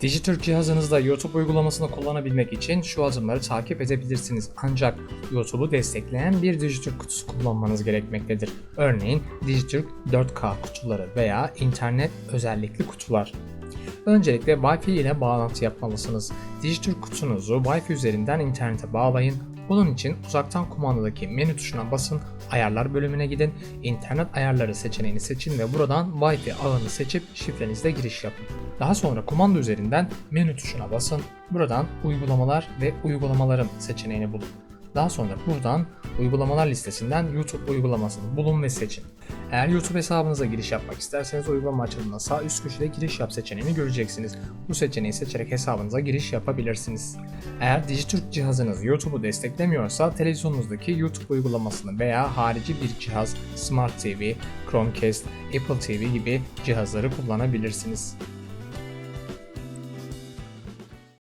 Dijitürk cihazınızda YouTube uygulamasını kullanabilmek için şu adımları takip edebilirsiniz. Ancak YouTube'u destekleyen bir Dijitürk kutusu kullanmanız gerekmektedir. Örneğin Dijitürk 4K kutuları veya internet özellikli kutular. Öncelikle Wi-Fi ile bağlantı yapmalısınız. Dijitürk kutunuzu Wi-Fi üzerinden internete bağlayın. Bunun için uzaktan kumandadaki menü tuşuna basın, ayarlar bölümüne gidin, internet ayarları seçeneğini seçin ve buradan Wi-Fi ağını seçip şifrenizle giriş yapın. Daha sonra kumanda üzerinden menü tuşuna basın, buradan uygulamalar ve uygulamalarım seçeneğini bulun. Daha sonra buradan uygulamalar listesinden YouTube uygulamasını bulun ve seçin. Eğer YouTube hesabınıza giriş yapmak isterseniz uygulama açılımında sağ üst köşede giriş yap seçeneğini göreceksiniz. Bu seçeneği seçerek hesabınıza giriş yapabilirsiniz. Eğer Dijitürk cihazınız YouTube'u desteklemiyorsa televizyonunuzdaki YouTube uygulamasını veya harici bir cihaz Smart TV, Chromecast, Apple TV gibi cihazları kullanabilirsiniz.